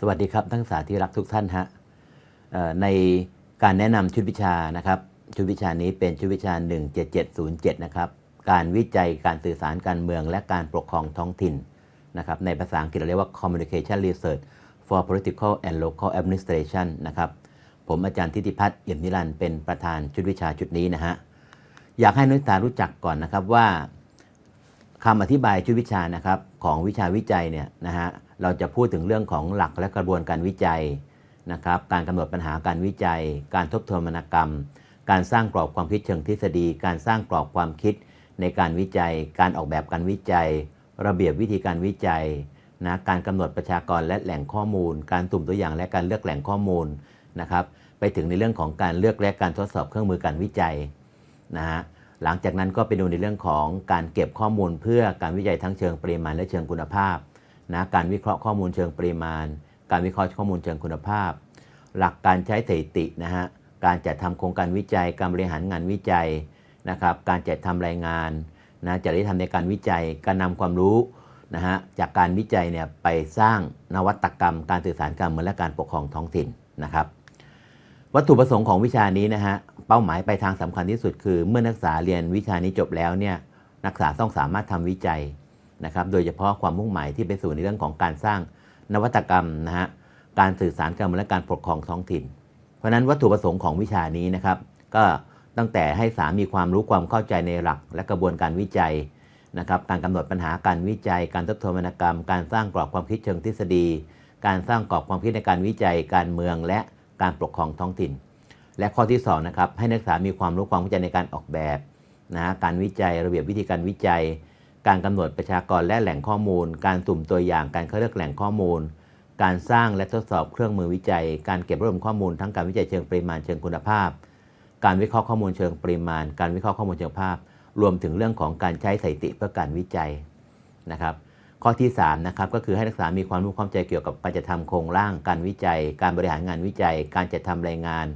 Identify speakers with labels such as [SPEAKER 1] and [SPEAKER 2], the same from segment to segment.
[SPEAKER 1] สวัสดีครับทั้งสาที่รักทุกท่านฮะในการแนะนำชุดวิชานะครับชุดวิชานี้เป็นชุดวิชา 17707 นะครับการวิจัยการสื่อสารการเมืองและการปกครองท้องถิ่นนะครับในภาษาอังกฤษเราเรียกว่า Communication Research for Political and Local Administration นะครับผมอาจารย์ทิติพัฒน์เอี่ยมนิรันเป็นประธานชุดวิชาชุดนี้นะฮะอยากให้นักศึกษารู้จักก่อนนะครับว่าคำอธิบายชุดวิชานะครับของวิชาวิจัยเนี่ยนะฮะ เราจะพูดถึงเรื่องของหลักและกระบวนการวิจัยนะครับการกำหนดปัญหาการวิจัย การทบทวนวรรณกรรม การสร้างกรอบความคิดเชิงทฤษฎี การสร้างกรอบความคิดในการวิจัย การออกแบบการวิจัย ระเบียบวิธีการวิจัยนะการกำหนดประชากรและแหล่งข้อมูล การตุ่มตัวอย่างและการเลือกแหล่งข้อมูลนะครับไปถึงในเรื่องของการเลือกและการทดสอบเครื่องมือการวิจัยนะฮะหลังจากนั้นก็ไปดูในเรื่องของการเก็บข้อมูลเพื่อการวิจัยทั้งเชิงปริมาณและเชิงคุณภาพ นะการวิเคราะห์ข้อมูลเชิงปริมาณ การวิเคราะห์ข้อมูลเชิงคุณภาพ หลักการใช้สถิตินะฮะการจัดทำโครงการวิจัย การบริหารงานวิจัยนะครับการจัดทำรายงานนะจริยธรรมในการวิจัยการนำความรู้นะฮะจากการวิจัยเนี่ยไปสร้างนวัตกรรม การสื่อสารการเมืองและการปกครองท้องถิ่นนะครับวัตถุประสงค์ของวิชานี้นะฮะเป้าหมายไปทางสำคัญที่สุดคือ เมื่อนักศึกษาเรียนวิชานี้จบแล้วเนี่ยนักศึกษาต้องสามารถทำวิจัย นะครับ โดยเฉพาะความมุ่งหมายที่ไปสู่ในเรื่องของการสร้างนวัตกรรมนะฮะ การสื่อสารการเมืองและการปกครองท้องถิ่น เพราะนั้นวัตถุประสงค์ของวิชานี้นะครับ ก็ตั้งแต่ให้สามีความรู้ความเข้าใจในหลัก และกระบวนการวิจัยนะครับ การกำหนดปัญหาการวิจัย การทบทวนวรรณกรรม การสร้างกรอบความคิดเชิงทฤษฎี การสร้างกรอบความคิดในการวิจัย การเมืองและการปกครองท้องถิ่น และข้อที่2นะครับให้นักศึกษามีความรู้ความเข้าใจในการออกแบบนะฮะการวิจัยระเบียบวิธีการวิจัย การกำหนดประชากรและแหล่งข้อมูล การสุ่มตัวอย่างการเข้าเลือกแหล่งข้อมูล การสร้างและทดสอบเครื่องมือวิจัย การเก็บรวบรวมข้อมูลทั้งการวิจัยเชิงปริมาณเชิงคุณภาพ การวิเคราะห์ข้อมูลเชิงปริมาณ การวิเคราะห์ข้อมูลเชิงภาพ รวมถึงเรื่องของการใช้สถิติเพื่อการวิจัยนะครับข้อที่3นะครับก็คือให้นักศึกษามีความรู้ความใจเกี่ยวกับการจัดทำโครงร่าง การวิจัย การบริหารงานวิจัย การจัดทำรายงาน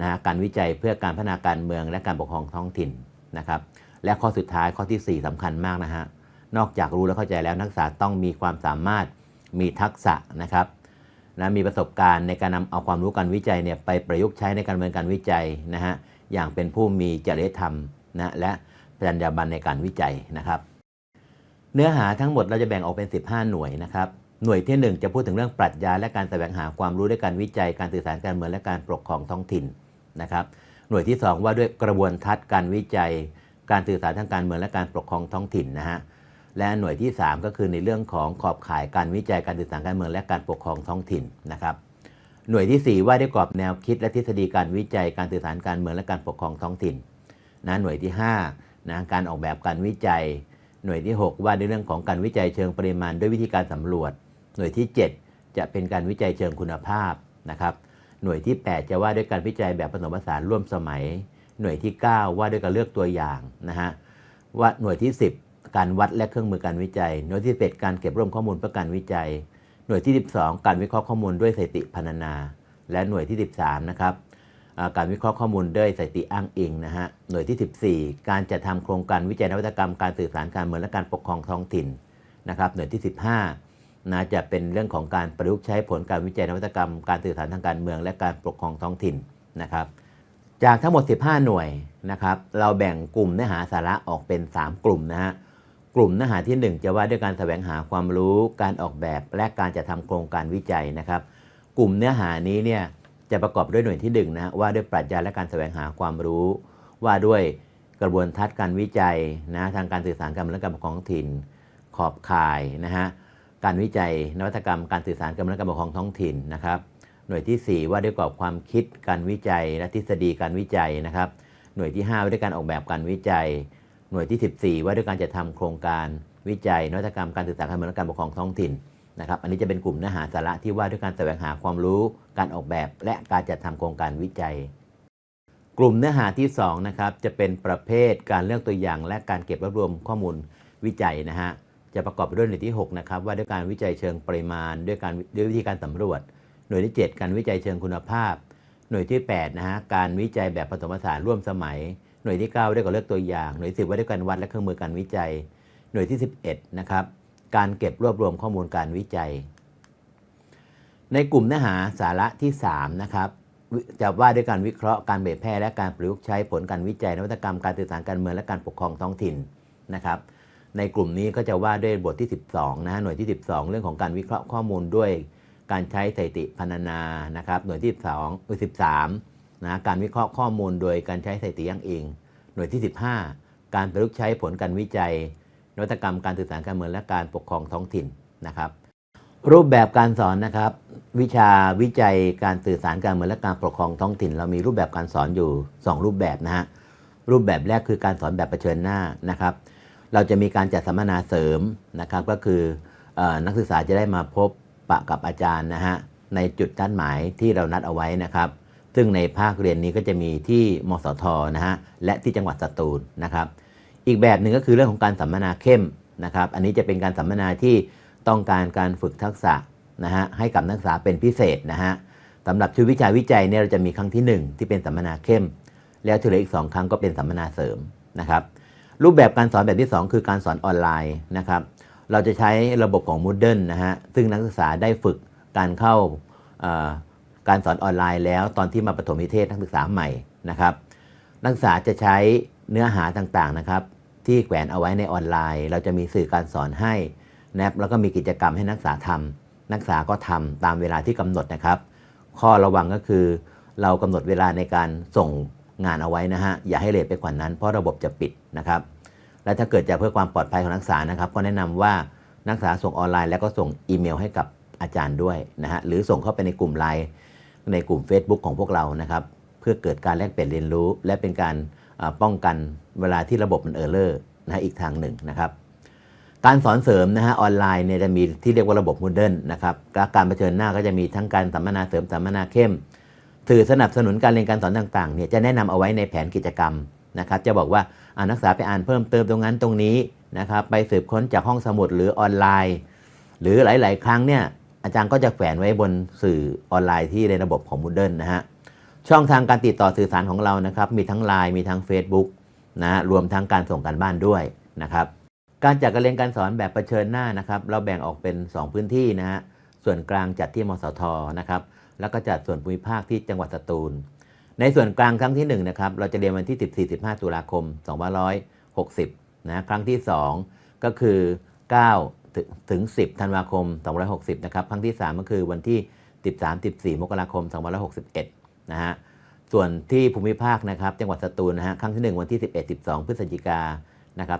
[SPEAKER 1] นะฮะการวิจัยเพื่อการพัฒนาการเมืองและการปกครองท้องถิ่นนะครับ และข้อสุดท้ายข้อทีสี่4สำคัญมากนะฮะนอกจากรู้และเข้าใจแล้วนักศึกษาต้องมีความสามารถมีทักษะนะครับนะมีประสบการณ์ในการนำเอาความรู้การวิจัยเนี่ยไปประยุกต์ใช้ในการดำเนินการวิจัยนะฮะอย่างเป็นผู้มีจริยธรรมนะและจรรยาบรรณในการวิจัยนะครับ เนื้อหาทั้งหมดเราจะแบ่งออกเป็น 15 หน่วยนะครับหน่วยที่ 1 จะพูดถึงเรื่องปรัชญาและการแสวงหาความรู้ด้วยการวิจัย การสื่อสารการเมืองและการปกครองท้องถิ่นนะครับหน่วยที่ 2 ว่าด้วยกระบวนทัศน์การวิจัย การสื่อสารทางการเมืองและการปกครองท้องถิ่นนะฮะและหน่วยที่ 3 ก็คือในเรื่องของขอบข่ายการวิจัยการสื่อสารการเมืองและการปกครองท้องถิ่นนะครับ หน่วยที่ 4 ว่าด้วยกรอบแนวคิดและทฤษฎีการวิจัยการสื่อสารการเมืองและการปกครองท้องถิ่นนะหน่วยที่5นะการออกแบบการวิจัย หน่วยที่ 6 ว่าในเรื่องของการวิจัยเชิงปริมาณด้วยวิธีการสำรวจ หน่วยที่ 7 จะเป็นการวิจัยเชิงคุณภาพนะครับ หน่วยที่ 8 จะว่าด้วยการวิจัยแบบผสมผสานร่วมสมัย หน่วยที่ 9 ว่าด้วยการเลือกตัวอย่างนะฮะว่าหน่วยที่ 10 การวัดและเครื่องมือการวิจัย หน่วยที่11การเก็บรวบรวมข้อมูลเพื่อการวิจัย หน่วยที่ 12 การวิเคราะห์ข้อมูลด้วยสถิติพรรณนา และหน่วยที่ 13 นะครับการวิเคราะห์ข้อมูลด้วยสถิติอ้างอิงนะฮะหน่วยที่ 14 การจัดทำโครงการวิจัยนวัตกรรมการสื่อสารการเมืองและการปกครองท้องถิ่นนะครับหน่วยที่ 15นะจะเป็นเรื่องของการประยุกต์ใช้ผลการวิจัยนวัตกรรมการสื่อสารทางการเมือง และการปกครองท้องถิ่นนะครับ จากทั้งหมด 15 หน่วยนะครับ เราแบ่งกลุ่มเนื้อหาสาระออกเป็น 3 กลุ่มนะฮะ กลุ่มเนื้อหาที่ 1 จะว่าด้วยการแสวงหาความรู้ การออกแบบและการจะทำโครงการวิจัยนะครับ กลุ่มเนื้อหานี้เนี่ยจะประกอบด้วยหน่วยที่1นะฮะว่าด้วยปรัชญาและการแสวงหาความรู้ ว่าด้วยกระบวนทัศน์การวิจัยนะทางการสื่อสารการเมืองการปกครองท้องถิ่น ขอบข่ายนะฮะการวิจัยนวัตกรรมการสื่อสารการเมืองการปกครองท้องถิ่นนะครับ หน่วยที่ 4 ว่าด้วยกรอบความคิดการวิจัย และทฤษฎีการวิจัยนะครับ หน่วยที่ 5 ว่าด้วยการออกแบบการวิจัย หน่วยที่ 14 ว่าด้วยการจะทำโครงการวิจัยนวัตกรรมการสื่อสารการเมืองและการปกครองท้องถิ่นนะครับ อันนี้จะเป็นกลุ่มเนื้อหาสาระที่ว่าด้วยการแสวงหาความรู้การออกแบบ และการจัดทำโครงการวิจัย กลุ่มเนื้อหาที่2นะครับจะเป็นประเภทการเลือกตัวอย่าง และการเก็บรวบรวมข้อมูลวิจัยนะฮะจะประกอบไปด้วยหน่วยที่6นะครับว่าด้วยการวิจัยเชิงปริมาณ ด้วยการด้วยวิธีการสำรวจ หน่วยที่ 7 การวิจัยเชิงคุณภาพ หน่วยที่8นะฮะการวิจัยแบบผสมผสานร่วมสมัย หน่วยที่9ด้วยการเลือกตัวอย่าง หน่วย10ว่าด้วยการวัดและเครื่องมือการวิจัย หน่วยที่ 11นะครับการเก็บรวบรวมข้อมูลการวิจัย ในกลุ่มเนื้อหาสาระที่3นะครับจะว่าด้วยการวิเคราะห์การเผยแพร่และการประยุกต์ใช้ผลการวิจัยนวัตกรรมการสื่อสารการเมืองและการปกครองท้องถิ่นนะครับ ในกลุ่มนี้ก็จะว่าด้วยบทที่ 12นะฮะหน่วยที่ 12 เรื่องของการวิเคราะห์ข้อมูลด้วย การใช้สถิติพรรณนานะครับหน่วยที่12หน่วย13นะการวิเคราะห์ข้อมูลโดยการใช้สถิติอ้างอิง หน่วยที่ 15 การประยุกต์ใช้ผลการวิจัย นวัตกรรมการสื่อสารการเมืองและการปกครองท้องถิ่นนะครับรูปแบบการสอนนะครับ วิชาวิจัยการสื่อสารการเมืองและการปกครองท้องถิ่น เรามีรูปแบบการสอนอยู่ 2 รูปแบบนะฮะรูปแบบแรกคือการสอนแบบเผชิญหน้านะครับ เราจะมีการจัดสัมมนาเสริมนะครับ ก็คือเออนักศึกษาจะได้มาพบ ปะกับอาจารย์นะฮะในจุดนัดหมายที่เรานัดเอาไว้นะครับ ซึ่งในภาคเรียนนี้ก็จะมีที่มสทนะฮะและที่จังหวัดสตูลนะครับ อีกแบบหนึ่งก็คือเรื่องของการสัมมนาเข้มนะครับ อันนี้จะเป็นการสัมมนาที่ต้องการการฝึกทักษะนะฮะให้กับนักศึกษาเป็นพิเศษนะฮะสำหรับชุดวิชาวิจัยเนี่ยเราจะมีครั้งที่ 1 ที่เป็นสัมมนาเข้ม แล้วที่เหลืออีก 2 ครั้งก็เป็นสัมมนาเสริมนะครับรูปแบบการสอนแบบที่ 2 คือการสอนออนไลน์นะครับ เราจะใช้ระบบของ Moodle นะฮะ ซึ่งนักศึกษาได้ฝึกการเข้าการสอนออนไลน์แล้วตอนที่มาประถมนิเทศนักศึกษาใหม่นะครับ นักศึกษาจะใช้เนื้อหาต่างๆนะครับ ที่แขวนเอาไว้ในออนไลน์ เราจะมีสื่อการสอนให้นะครับแล้วก็มีกิจกรรมให้นักศึกษาทำนักศึกษาก็ทำตามเวลาที่กำหนดนะครับ ข้อระวังก็คือ เรากำหนดเวลาในการส่งงานเอาไว้นะฮะอย่าให้เลทไปกว่านั้นเพราะระบบจะปิดนะครับ และถ้าเกิดจะเพื่อความปลอดภัยของนักศึกษานะครับ ก็แนะนำว่านักศึกษาส่งออนไลน์แล้วก็ส่งอีเมลให้กับอาจารย์ด้วยนะฮะหรือส่งเข้าไปในกลุ่มไลน์ในกลุ่ม Facebook ของพวกเรานะครับเพื่อเกิดการแลกเปลี่ยนเรียนรู้ และเป็นการป้องกันเวลาที่ระบบมันเออร์เลอร์นะฮะอีกทางหนึ่งนะครับการสอนเสริมนะฮะออนไลน์เนี่ยจะมีที่เรียกว่าระบบ Moodle นะครับการเผชิญหน้าก็จะมีทั้งการสัมมนาเสริมสัมมนาเข้มสื่อสนับสนุนการเรียนการสอนต่างๆเนี่ยจะแนะนำเอาไว้ในแผนกิจกรรมนะครับจะบอกว่า นักศึกษาไปอ่านเพิ่มเติมตรงนั้นตรงนี้นะครับไปสืบค้นจากห้องสมุดหรือออนไลน์ หรือหลาย ๆ ครั้งเนี่ยอาจารย์ก็จะแฝนไว้บนสื่อออนไลน์ที่ในระบบของ Moodle นะฮะช่องทางการติดต่อสื่อสารของเรานะครับมีทั้ง Line มีทั้ง Facebook นะฮะรวมทั้งการส่งการบ้านด้วยนะครับการจัดการเรียนการสอนแบบเผชิญหน้านะครับเราแบ่งออกเป็น 2 พื้นที่นะฮะส่วนกลางจัดที่มสทนะครับแล้วก็จัดส่วนภูมิภาคที่จังหวัดสตูล ในส่วนกลางครั้งที่1นะครับเราจะเรียนวันที่ 14-15 ตุลาคม 2560 นะครั้งที่ 2 ก็คือ 9 ถึง 10 ธันวาคม 2560 นะครับ ครั้งที่ 3 ก็คือวันที่ 13-14 มกราคม 2561 นะฮะส่วนที่ภูมิภาคนะครับจังหวัดสตูลนะฮะครั้งที่ 1 วันที่ 11-12 พฤศจิกายนนะครับ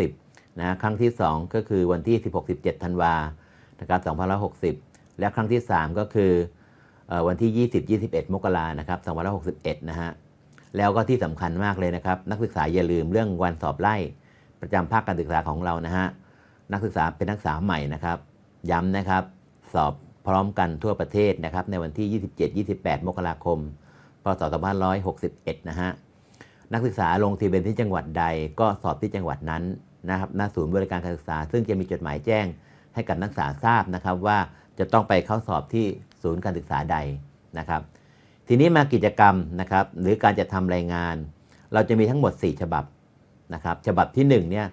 [SPEAKER 1] 2560 นะครั้งที่ 2 ก็คือวันที่ 16-17 ธันวานะครับ2560 และครั้งที่ 3 ก็คือ วันที่ 20-21 มกรานะครับ2561 นะฮะ แล้วก็ที่สำคัญมากเลยนะครับ นักศึกษาอย่าลืมเรื่องวันสอบไล่ประจำภาคการศึกษาของเรานะฮะ นักศึกษาเป็นนักศึกษาใหม่นะครับ ย้ำนะครับ สอบพร้อมกันทั่วประเทศนะครับ ในวันที่ 27-28 มกราคม พศ 2561 นะฮะ นักศึกษาลงทะเบียนที่จังหวัดใดก็สอบที่จังหวัดนั้นนะครับหน้าศูนย์บริการการศึกษา ซึ่งจะมีจดหมายแจ้งให้กับนักศึกษาทราบนะครับว่าจะต้องไปเข้าสอบที่ ศูนย์การศึกษาใดนะครับ ทีนี้มากิจกรรมนะครับหรือการจะทำรายงาน เราจะมีทั้งหมด 4 ฉบับนะครับฉบับที่1เนี่ย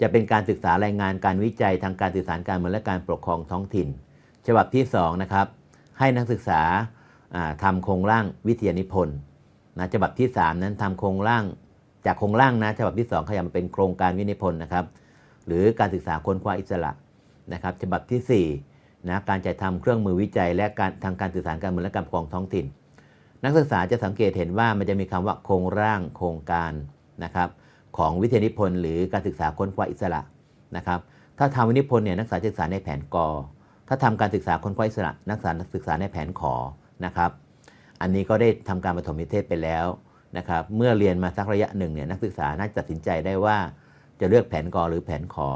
[SPEAKER 1] จะเป็นการศึกษารายงานการวิจัยทางการสื่อสารการเมืองและการปกครองท้องถิ่น ฉบับที่2นะครับให้นักศึกษาอ่าทำโครงร่างวิทยานิพนธ์นะฉบับที่ 3 นั้นทำโครงร่างจากโครงร่างนะฉบับที่ 2 ขยับมาเป็นโครงการวินิพนธ์นะครับ หรือการศึกษาค้นคว้าอิสระนะครับ ฉบับที่4 นะการจัดทำเครื่องมือวิจัย และการทางการสื่อสารการเมืองและการปกครองท้องถิ่น นักศึกษาจะสังเกตเห็นว่ามันจะมีคำว่าโครงร่างโครงการนะครับของวิทยานิพนธ์หรือการศึกษาค้นคว้าอิสระนะครับถ้าทำวินิพนธ์เนี่ยนักศึกษาศึกษาในแผนกอถ้าทำการศึกษาค้นคว้าอิสระ นักศึกษาศึกษาในแผนขอนะครับ อันนี้ก็ได้ทำการปฐมนิเทศไปแล้วนะครับเมื่อเรียนมาสักระยะหนึ่งเนี่ยนักศึกษาน่าจะตัดสินใจได้ว่าจะเลือกแผนกอหรือแผนขอ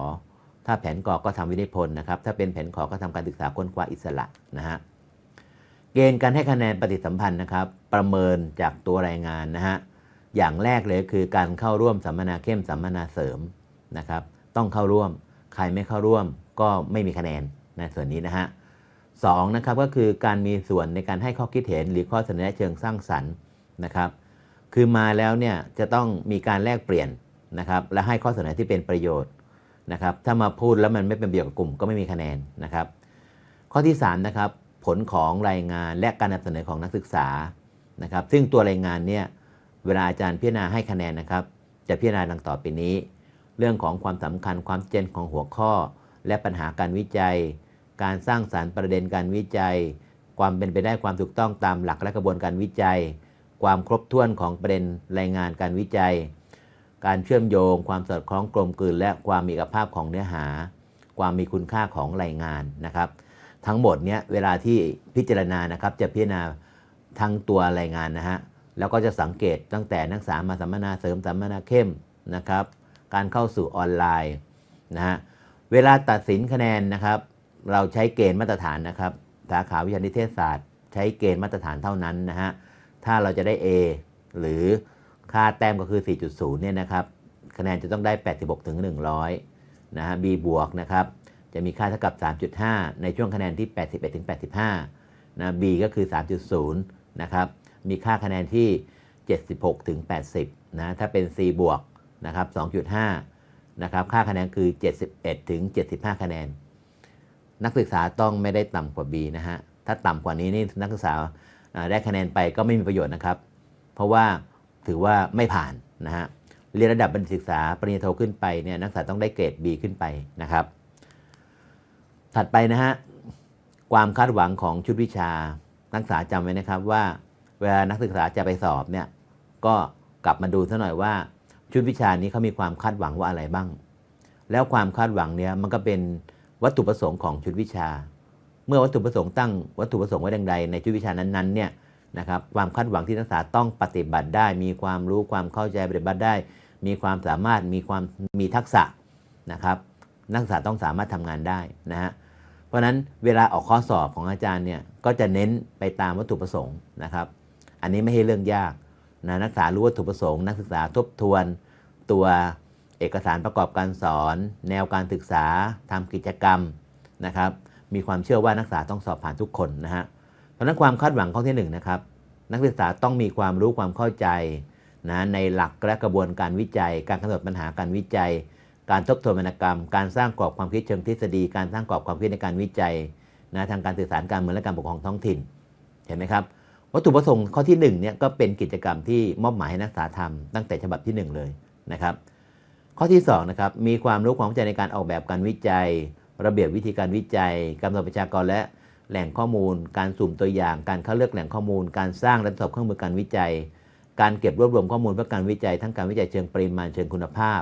[SPEAKER 1] ถ้าแผนกอก็ทำวินิพนธ์นะครับ ถ้าเป็นแผนขอก็ทำการศึกษาค้นคว้าอิสระนะฮะ เกณฑ์การให้คะแนนปฏิสัมพันธ์นะครับ ประเมินจากตัวรายงานนะฮะ อย่างแรกเลยคือการเข้าร่วมสัมมนาเข้มสัมมนาเสริมนะครับ ต้องเข้าร่วม ใครไม่เข้าร่วมก็ไม่มีคะแนนในส่วนนี้นะฮะสองนะครับก็คือการมีส่วนในการให้ข้อคิดเห็นหรือข้อเสนอเชิงสร้างสรรค์นะครับ คือมาแล้วเนี่ยจะต้องมีการแลกเปลี่ยนนะครับและให้ข้อเสนอที่เป็นประโยชน์ นะครับถ้ามาพูดแล้วมันไม่เป็นประโยชน์กับกลุ่มก็ไม่มีคะแนนนะครับ ข้อที่3นะครับผลของรายงานและการนำเสนอของนักศึกษานะครับ ซึ่งตัวรายงานเนี่ยเวลาอาจารย์พิจารณาให้คะแนนนะครับ จะพิจารณาดังต่อไปนี้ เรื่องของความสำคัญความเจนของหัวข้อ และปัญหาการวิจัย การสร้างสารรค์ประเด็นการวิจัย ความเป็นไปได้ความถูกต้องตามหลักและกระบวนการวิจัย ความครบถ้วนของประเด็นรายงานการวิจัย การเชื่อมโยง ความสอดคล้องกลมกลืน และความมีเอกภาพของเนื้อหา ความมีคุณค่าของรายงานนะครับ ทั้งหมดเนี้ยเวลาที่พิจารณานะครับจะพิจารณาทั้งตัวรายงานนะฮะแล้วก็จะสังเกตตั้งแต่นักศึกษามาสัมมนาเสริมสัมมนาเข้มนะครับ การเข้าสู่ออนไลน์นะฮะเวลาตัดสินคะแนนนะครับ เราใช้เกณฑ์มาตรฐานนะครับสาขาวิชานิเทศศาสตร์ ใช้เกณฑ์มาตรฐานเท่านั้นนะฮะถ้าเราจะได้ A หรือ ค่าแต้มก็คือ 4.0 เนี่ยนะครับ คะแนนจะต้องได้ 86 ถึง 100 นะฮะ B บวกนะครับ จะมีค่าเท่ากับ 3.5 ในช่วงคะแนนที่ 81 ถึง 85 นะ B ก็คือ 3.0 นะครับ มีค่าคะแนนที่ 76 ถึง 80 นะ ถ้าเป็น C บวกนะครับ 2.5 นะครับ ค่าคะแนนคือ 71 ถึง 75 คะแนน นักศึกษาต้องไม่ได้ต่ำกว่า B นะฮะ ถ้าต่ำกว่านี้นี่นักศึกษาอ่าได้คะแนนไปก็ไม่มีประโยชน์นะครับ เพราะว่า ถือว่าไม่ผ่านนะฮะเรียนระดับบัณฑิตศึกษาปริญญาโทขึ้นไปเนี่ยนักศึกษาต้องได้เกรด B ขึ้นไปนะครับ ถัดไปนะฮะความคาดหวังของชุดวิชานักศึกษาจำไว้นะครับว่า เวลานักศึกษาจะไปสอบเนี่ยก็กลับมาดูซะหน่อยว่า ชุดวิชานี้เขามีความคาดหวังว่าอะไรบ้าง แล้วความคาดหวังเนี่ยมันก็เป็นวัตถุประสงค์ของชุดวิชา เมื่อวัตถุประสงค์ตั้งวัตถุประสงค์ไว้ดังใดในชุดวิชานั้นๆเนี่ย นะครับความคาดหวังที่นักศึกษาต้องปฏิบัติได้ มีความรู้ความเข้าใจปฏิบัติได้ มีความสามารถมีความมีทักษะนะครับนักศึกษาต้องสามารถทำงานได้นะฮะเพราะฉะนั้นเวลาออกข้อสอบของอาจารย์เนี่ยก็จะเน้นไปตามวัตถุประสงค์นะครับอันนี้ไม่ใช่เรื่องยากนะนักศึกษารู้วัตถุประสงค์ นักศึกษาทบทวนตัวเอกสารประกอบการสอน แนวการศึกษาทำกิจกรรมนะครับมีความเชื่อว่านักศึกษาต้องสอบผ่านทุกคนนะฮะ เพราะนั้นความคาดหวังข้อที่หนึ่งนะครับนักศึกษาต้องมีความรู้ความเข้าใจนะในหลักและกระบวนการวิจัย การกำหนดปัญหาการวิจัย การทบทวนวรรณกรรม การสร้างกรอบความคิดเชิงทฤษฎี การสร้างกรอบความคิดในการวิจัยนะทางการสื่อสารการเมืองและการปกครองท้องถิ่นเห็นไหมครับวัตถุประสงค์ข้อที่1เนี่ยก็เป็นกิจกรรมที่มอบหมายให้นักศึกษาทำตั้งแต่ฉบับที่ 1 เลยนะครับ ข้อที่2นะครับมีความรู้ความเข้าใจในการออกแบบการวิจัย ระเบียบวิธีการวิจัยกำหนดประชากรและ แหล่งข้อมูล การสุ่มตัวอย่าง การเข้าเลือกแหล่งข้อมูล การสร้างและทดสอบเครื่องมือการวิจัย การเก็บรวบรวมข้อมูลเพื่อการวิจัย ทั้งการวิจัยเชิงปริมาณเชิงคุณภาพ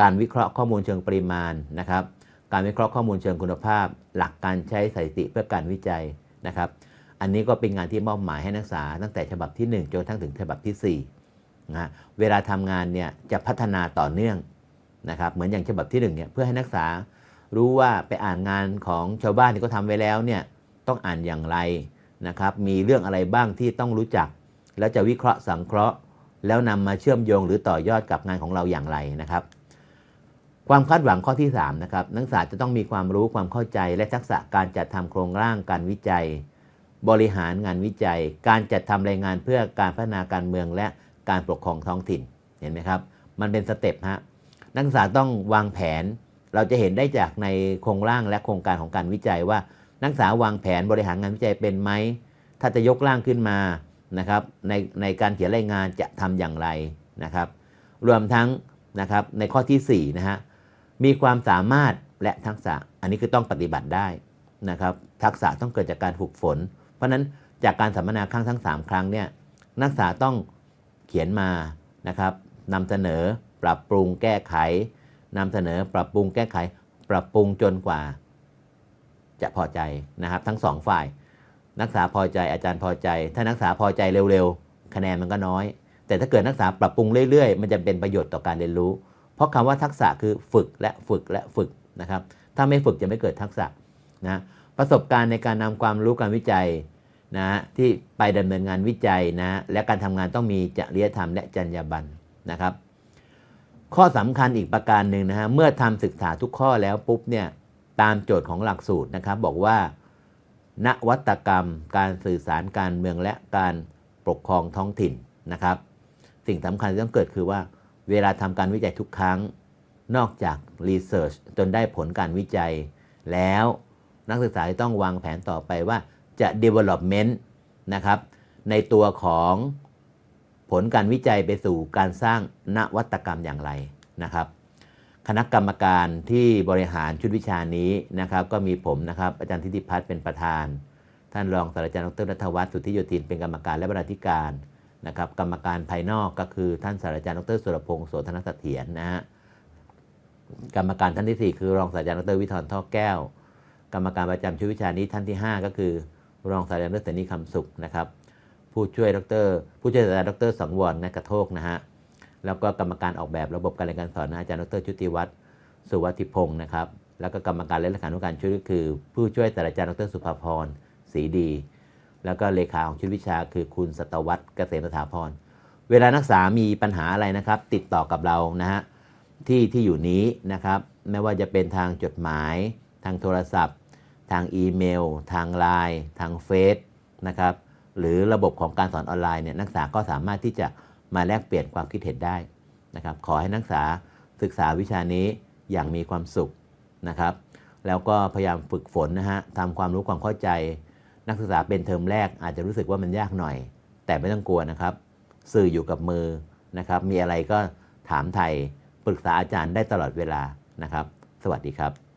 [SPEAKER 1] การวิเคราะห์ข้อมูลเชิงปริมาณนะครับ การวิเคราะห์ข้อมูลเชิงคุณภาพ หลักการใช้สถิติเพื่อการวิจัยนะครับ อันนี้ก็เป็นงานที่มอบหมายให้นักศึกษา ตั้งแต่ฉบับที่ 1 จนทั่งถึงฉบับที่4นะเวลาทำงานเนี่ยจะพัฒนาต่อเนื่องนะครับ เหมือนอย่างฉบับที่1เนี่ยเพื่อให้นักศึกษารู้ว่าไปอ่านงานของชาวบ้านที่เขาทำไว้แล้วเนี่ย ต้องอ่านอย่างไรนะครับมีเรื่องอะไรบ้างที่ต้องรู้จัก แล้วจะวิเคราะห์สังเคราะห์ แล้วนำมาเชื่อมโยงหรือต่อยอดกับงานของเราอย่างไรนะครับ ความคาดหวังข้อที่3นะครับนักศึกษาจะต้องมีความรู้ความเข้าใจ และทักษะการจัดทำโครงร่างการวิจัย บริหารงานวิจัย การจัดทำรายงานเพื่อการพัฒนาการเมืองและการปกครองท้องถิ่นเห็นไหมครับ มันเป็นสเต็ปฮะนักศึกษาต้องวางแผน เราจะเห็นได้จากในโครงร่างและโครงการของการวิจัยว่า นักศึกษาวางแผนบริหารงานวิจัยเป็นไหม ถ้าจะยกร่างขึ้นมานะครับในในการเขียนรายงานจะทำอย่างไรนะครับ รวมทั้งนะครับในข้อที่4นะฮะมีความสามารถและทักษะอันนี้คือต้องปฏิบัติได้นะครับทักษะต้องเกิดจากการฝึกฝน เพราะฉะนั้นจากการสัมมนาครั้งทั้ง 3 ครั้งเนี่ยนักศึกษาต้องเขียนมานะครับนำเสนอปรับปรุงแก้ไขนำเสนอปรับปรุงแก้ไข ปรับปรุงจนกว่า จะพอใจนะครับ ทั้งสองฝ่าย นักศึกษาพอใจอาจารย์พอใจ ถ้านักศึกษาพอใจเร็วๆ คะแนนมันก็น้อย แต่ถ้าเกิดนักศึกษาปรับปรุงเรื่อยๆ มันจะเป็นประโยชน์ต่อการเรียนรู้ เพราะคำว่าทักษะคือฝึกและฝึกและฝึกนะครับ ถ้าไม่ฝึกจะไม่เกิดทักษะนะประสบการณ์ในการนำความรู้การวิจัยนะที่ไปดำเนินงานวิจัยนะและการทำงานต้องมีจริยธรรมและจรรยาบรรณนะครับ ข้อสำคัญอีกประการหนึ่งนะฮะเมื่อทำศึกษาทุกข้อแล้วปุ๊บเนี่ย ตามโจทย์ของหลักสูตรนะครับ บอกว่า นวัตกรรม การสื่อสารการเมืองและการปกครองท้องถิ่นนะครับ สิ่งสำคัญที่ต้องเกิดคือว่า เวลาทำการวิจัยทุกครั้ง นอกจากรีเสิร์ชจนได้ผลการวิจัย แล้วนักศึกษาต้องวางแผนต่อไปว่าจะ development นะครับ ในตัวของผลการวิจัยไปสู่การสร้างนวัตกรรมอย่างไรนะครับ คณะกรรมการที่บริหารชุดวิชานี้นะครับก็มีผมนะครับอาจารย์ทิติพัฒน์เป็นประธาน ท่านรองศาสตราจารย์ดรนัทวัฒน์สุทธิโยธินเป็นกรรมการและบรรณาธิการนะครับกรรมการภายนอกก็คือท่านศาสตราจารย์ดรสุรพงศ์โสธนเสถียรนะฮะกรรมการท่านที่ 4 คือรองศาสตราจารย์ดรวิทรท่อแก้ว กรรมการประจำชุดวิชานี้ท่านที่ 5 ก็คือ รองศาสตราจารย์ดรเสนีคำสุขนะครับผู้ช่วยดรผู้ช่วยศาสตราจารย์ดรสังวรนักกระโทกนะฮะ แล้วก็กรรมการออกแบบระบบการเรียนการสอนอาจารย์ดรชุติวัฒน์สุวัติพงศ์นะครับ แล้วก็กรรมการและเลขานุการชุดก็คือ ผู้ช่วยศาสตราจารย์ดรสุภาพรศรีดี แล้วก็เลขาของชุดวิชาคือคุณสตวัตรเกษมสถาพร เวลานักศึกษามีปัญหาอะไรนะครับ ติดต่อกับเรานะฮะที่ที่อยู่นี้นะครับ ไม่ว่าจะเป็นทางจดหมาย ทางโทรศัพท์ ทางอีเมล ทางไลน์ทางเฟซนะครับหรือระบบของการสอนออนไลน์เนี่ยนักศึกษาก็สามารถที่จะ มาแลกเปลี่ยนความคิดเห็นได้นะครับขอให้นักศึกษาศึกษาวิชานี้อย่างมีความสุขนะครับ แล้วก็พยายามฝึกฝนนะฮะทำความรู้ความเข้าใจ นักศึกษาเป็นเทอมแรกอาจจะรู้สึกว่ามันยากหน่อย แต่ไม่ต้องกลัวนะครับ สื่ออยู่กับมือนะครับ มีอะไรก็ถามไทยปรึกษาอาจารย์ได้ตลอดเวลานะครับ สวัสดีครับ